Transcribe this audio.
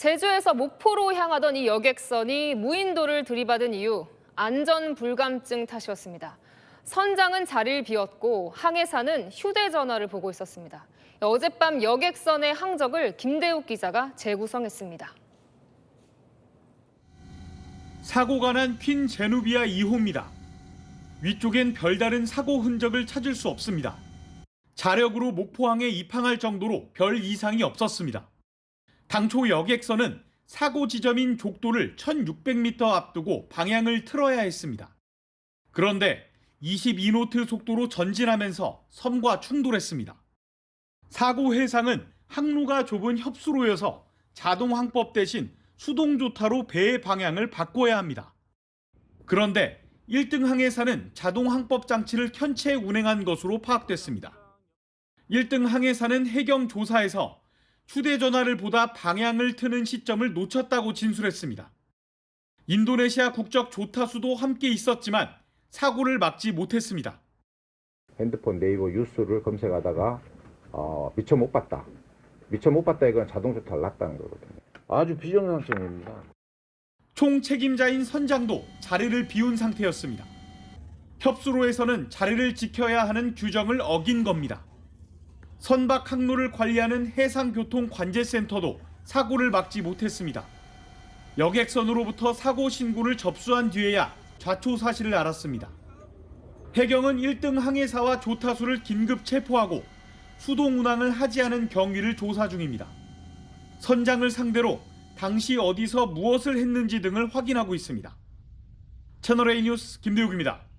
제주에서 목포로 향하던 이 여객선이 무인도를 들이받은 이유 안전 불감증 탓이었습니다. 선장은 자리를 비웠고 항해사는 휴대전화를 보고 있었습니다. 어젯밤 여객선의 항적을 김대욱 기자가 재구성했습니다. 사고가 난 퀸 제누비아 2호입니다. 위쪽엔 별다른 사고 흔적을 찾을 수 없습니다. 자력으로 목포항에 입항할 정도로 별 이상이 없었습니다. 당초 여객선은 사고 지점인 족도를 1600m 앞두고 방향을 틀어야 했습니다. 그런데 22노트 속도로 전진하면서 섬과 충돌했습니다. 사고 해상은 항로가 좁은 협수로여서 자동 항법 대신 수동 조타로 배의 방향을 바꿔야 합니다. 그런데 1등 항해사는 자동 항법 장치를 켠 채 운행한 것으로 파악됐습니다. 1등 항해사는 해경 조사에서 휴대전화를 보다 방향을 트는 시점을 놓쳤다고 진술했습니다. 인도네시아 국적 조타수도 함께 있었지만 사고를 막지 못했습니다. 핸드폰 네이버 뉴스를 검색하다가 어, 미처 못 봤다. 미처 못 봤다 이건 자동 조타를 놨다는 거거든요. 아주 비정상적입니다. 총 책임자인 선장도 자리를 비운 상태였습니다. 협수로에서는 자리를 지켜야 하는 규정을 어긴 겁니다. 선박 항로를 관리하는 해상교통관제센터도 사고를 막지 못했습니다. 여객선으로부터 사고 신고를 접수한 뒤에야 좌초 사실을 알았습니다. 해경은 1등 항해사와 조타수를 긴급 체포하고 수동 운항을 하지 않은 경위를 조사 중입니다. 선장을 상대로 당시 어디서 무엇을 했는지 등을 확인하고 있습니다. 채널A 뉴스 김대욱입니다.